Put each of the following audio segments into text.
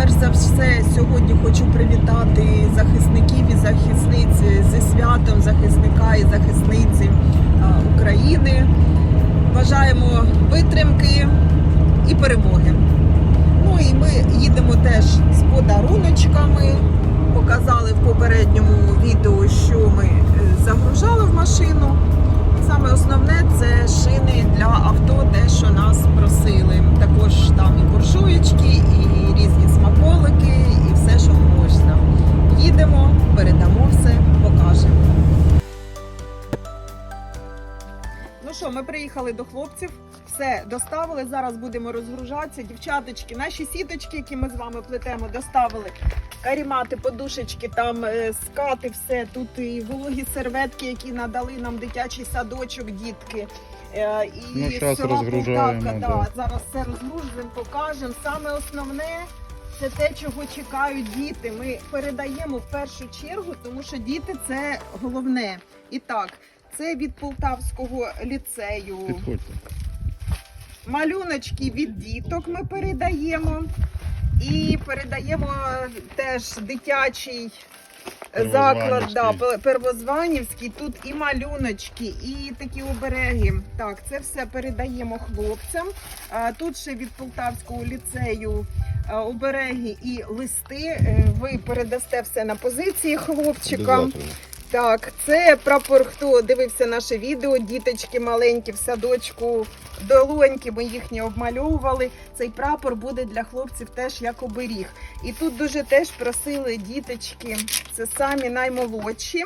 перш за все, сьогодні хочу привітати захисників і захисниць зі святом захисника і захисниці України. Бажаємо витримки і перемоги. Ну і ми їдемо теж з подаруночками. Показали в попередньому відео, що ми е, загружали в машину. Саме основне це шини для авто, те, що нас просили. Також приїхали до хлопців, все доставили. Зараз будемо розгружатися. Дівчаточки, наші сіточки, які ми з вами плетемо, доставили. Карімати, подушечки, там е, скати, все. Тут і вологі серветки, які надали нам дитячий садочок, дітки. Е, І Ну, щас розгружаємо, Полтавка, да. да. Зараз все розгрузимо, покажемо. Саме основне це те, чого чекають діти. Ми передаємо в першу чергу, тому що діти це головне. І так, це від Полтавського ліцею. Підходьте. Малюночки від діток ми передаємо. І передаємо теж дитячий заклад да, Первозванівський. Тут і малюночки, і такі обереги. Так, це все передаємо хлопцям. Тут ще від Полтавського ліцею обереги і листи. Е, Ви передасте все на позиції хлопчикам. Так, це прапор, хто дивився наше відео, діточки маленькі в садочку, долоньки, ми їхні обмальовували. Цей прапор буде для хлопців теж як оберіг. І тут дуже теж просили діточки, це самі наймолодші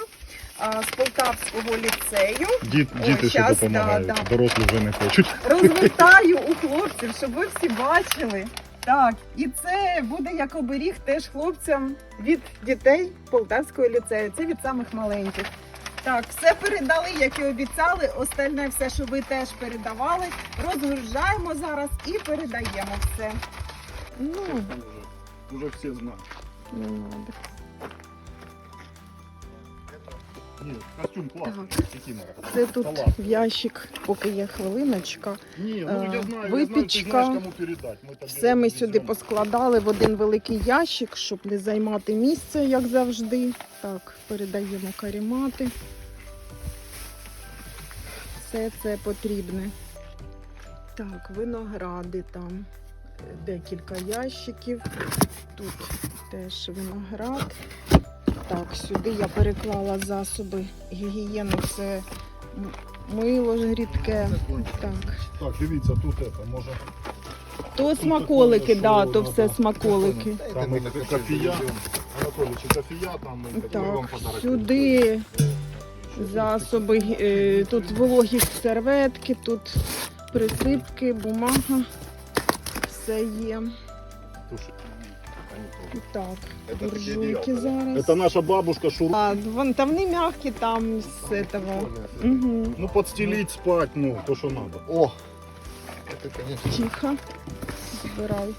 а, з Полтавського ліцею. Діт, Ой, діти ще допомагають, да, да. дорослі вже не хочуть. Розвертаю у хлопців, щоб ви всі бачили. Так, і це буде як оберіг теж хлопцям від дітей Полтавського ліцею. Це від самих маленьких. Так, все передали, як і обіцяли. Остальне все, що ви теж передавали. Розгружаємо зараз і передаємо все. Ну, Уже всі знають. не надо. Ні, костюм класний. Це тут в ящик, поки є хвилиночка. Ні, Е, ну я знаю, я знаю, ти випічка. знаєш, кому передати. Ми тобі Все ми сюди веземо. поскладали в один великий ящик, щоб не займати місце, як завжди. Так, передаємо карімати. Все це потрібне. Так, виногради там е, декілька ящиків. Тут теж виноград. Так, сюди я переклала засоби гігієни. Це мило ж рідке. Так. Так, дивіться, тут это, може. То смаколики, да, то все смаколики. Там і кофія. Анатолій, чи кофія там, і так, вам сюди засоби, е, тут вологі серветки, тут присипки, бумага. Все є. Так, буржуйки зараз. Это наша бабушка шуруп. А, вон, там вони м'які, там з этого. Угу. Ну, подстелить, спать, ну, то, що надо. О! Это, конечно, Тихо. Збирай.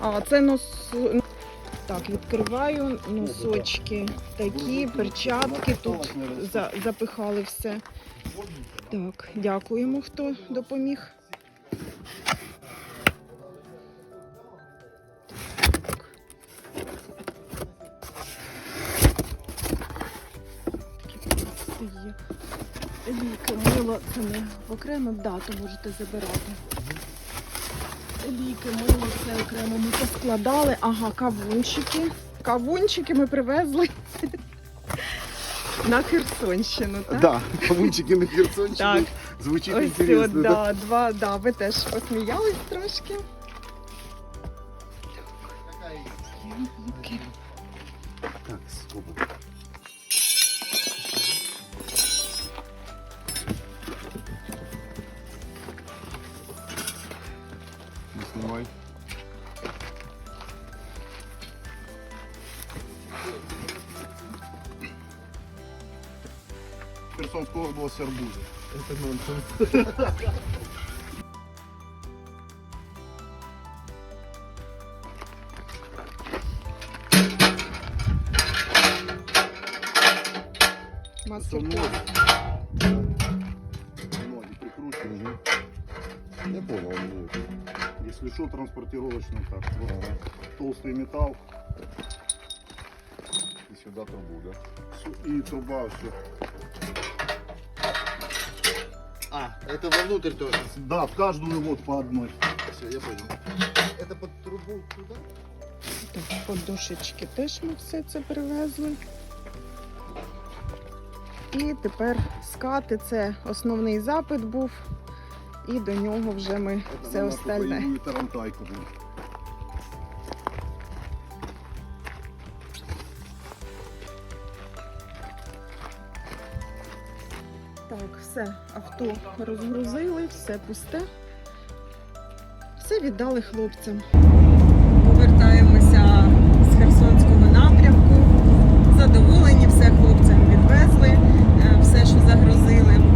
А, це нос. Так, відкриваю носочки такі, перчатки тут за... запихали все. Так, дякуємо, хто допоміг. Мило, це не окремо, да, то можете забирати. Ліки, мило, все окремо ми поскладали. Ага, кавунчики. Кавунчики ми привезли на Херсонщину, так? Да, кавунчики на Херсонщині. Так. Звучить Ось інтересно, от, да? два, да, ви теж посміялись трошки. Так, скобу. что он скоро был с арбуза. Это нонсенс. Масло. Это ноги. Ноги прикручены. Я понял. Если что, транспортировочный так. Вот ага. Толстый металл. И сюда трубу, да? И труба все. это вовнутрь тоже. Да, в каждую вот по одной. Все, я понял. Это под трубу туда? Так, подушечки теж ми все це привезли. І тепер скати це основний запит був. І до нього вже ми Это все на нашу остальне. боевую тарантайку. Так, все, авто розгрузили, все пусте. Все віддали хлопцям. Повертаємося з Херсонського напрямку. Задоволені, все хлопцям відвезли, е, все, що загрузили.